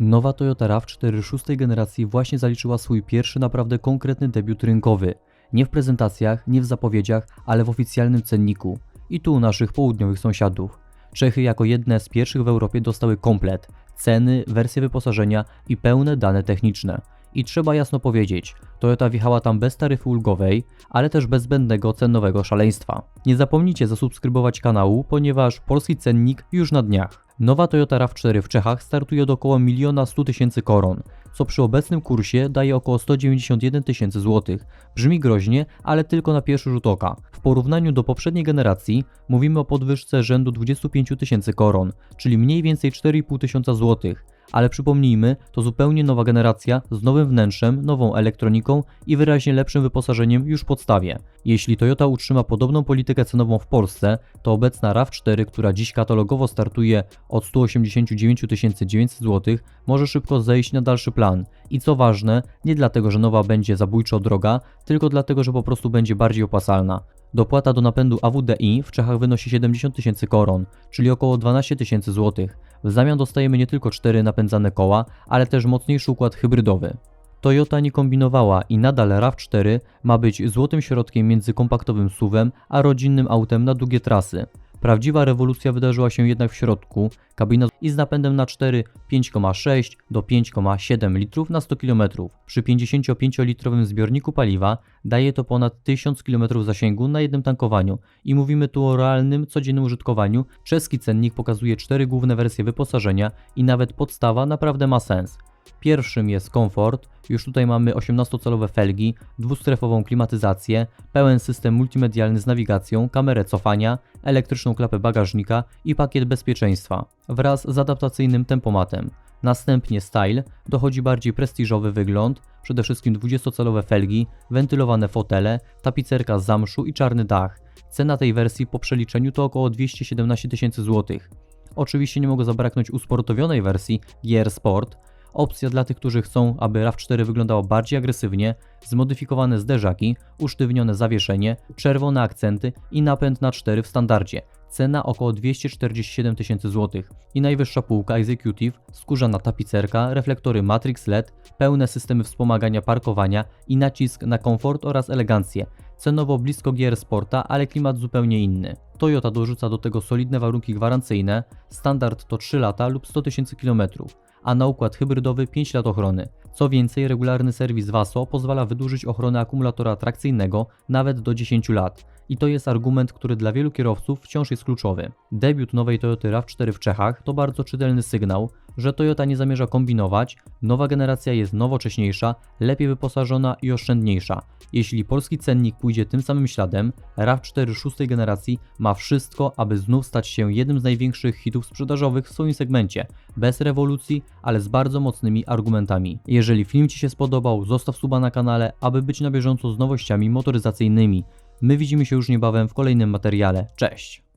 Nowa Toyota RAV4 szóstej generacji właśnie zaliczyła swój pierwszy naprawdę konkretny debiut rynkowy. Nie w prezentacjach, nie w zapowiedziach, ale w oficjalnym cenniku. I tu u naszych południowych sąsiadów. Czechy jako jedne z pierwszych w Europie dostały komplet, ceny, wersje wyposażenia i pełne dane techniczne. I trzeba jasno powiedzieć, Toyota wjechała tam bez taryfy ulgowej, ale też bez zbędnego cenowego szaleństwa. Nie zapomnijcie zasubskrybować kanału, ponieważ polski cennik już na dniach. Nowa Toyota RAV4 w Czechach startuje od około 1 100 tysięcy koron, co przy obecnym kursie daje około 191 tysięcy złotych. Brzmi groźnie, ale tylko na pierwszy rzut oka. W porównaniu do poprzedniej generacji mówimy o podwyżce rzędu 25 tysięcy koron, czyli mniej więcej 4,5 tysiąca złotych. Ale przypomnijmy, to zupełnie nowa generacja z nowym wnętrzem, nową elektroniką i wyraźnie lepszym wyposażeniem już w podstawie. Jeśli Toyota utrzyma podobną politykę cenową w Polsce, to obecna RAV4, która dziś katalogowo startuje od 189 900 zł, może szybko zejść na dalszy plan. I co ważne, nie dlatego, że nowa będzie zabójczo droga, tylko dlatego, że po prostu będzie bardziej opłacalna. Dopłata do napędu AWDI w Czechach wynosi 70 tysięcy koron, czyli około 12 tysięcy złotych. W zamian dostajemy nie tylko 4 napędzane koła, ale też mocniejszy układ hybrydowy. Toyota nie kombinowała i nadal RAV4 ma być złotym środkiem między kompaktowym SUV-em a rodzinnym autem na długie trasy. Prawdziwa rewolucja wydarzyła się jednak w środku, kabina i z napędem na 4 5,6 do 5,7 litrów na 100 km. Przy 55-litrowym zbiorniku paliwa daje to ponad 1000 km zasięgu na jednym tankowaniu i mówimy tu o realnym, codziennym użytkowaniu. Czeski cennik pokazuje cztery główne wersje wyposażenia i nawet podstawa naprawdę ma sens. Pierwszym jest komfort, już tutaj mamy 18-calowe felgi, dwustrefową klimatyzację, pełen system multimedialny z nawigacją, kamerę cofania, elektryczną klapę bagażnika i pakiet bezpieczeństwa wraz z adaptacyjnym tempomatem. Następnie style, dochodzi bardziej prestiżowy wygląd, przede wszystkim 20-calowe felgi, wentylowane fotele, tapicerka z zamszu i czarny dach. Cena tej wersji po przeliczeniu to około 217 tysięcy złotych. Oczywiście nie mogło zabraknąć usportowionej wersji GR Sport, Opcja dla tych, którzy chcą, aby RAV4 wyglądało bardziej agresywnie, zmodyfikowane zderzaki, usztywnione zawieszenie, czerwone akcenty i napęd na 4 w standardzie. Cena około 247 tysięcy złotych. I najwyższa półka Executive, skórzana tapicerka, reflektory Matrix LED, pełne systemy wspomagania parkowania i nacisk na komfort oraz elegancję. Cenowo blisko gier Sporta, ale klimat zupełnie inny. Toyota dorzuca do tego solidne warunki gwarancyjne, standard to 3 lata lub 100 tysięcy kilometrów a na układ hybrydowy 5 lat ochrony. Co więcej, regularny serwis WASO pozwala wydłużyć ochronę akumulatora trakcyjnego nawet do 10 lat. I to jest argument, który dla wielu kierowców wciąż jest kluczowy. Debiut nowej Toyoty RAV4 w Czechach to bardzo czytelny sygnał, że Toyota nie zamierza kombinować, nowa generacja jest nowocześniejsza, lepiej wyposażona i oszczędniejsza. Jeśli polski cennik pójdzie tym samym śladem, RAV4 szóstej generacji ma wszystko, aby znów stać się jednym z największych hitów sprzedażowych w swoim segmencie, bez rewolucji, ale z bardzo mocnymi argumentami. Jeżeli film Ci się spodobał, zostaw suba na kanale, aby być na bieżąco z nowościami motoryzacyjnymi. My widzimy się już niebawem w kolejnym materiale. Cześć!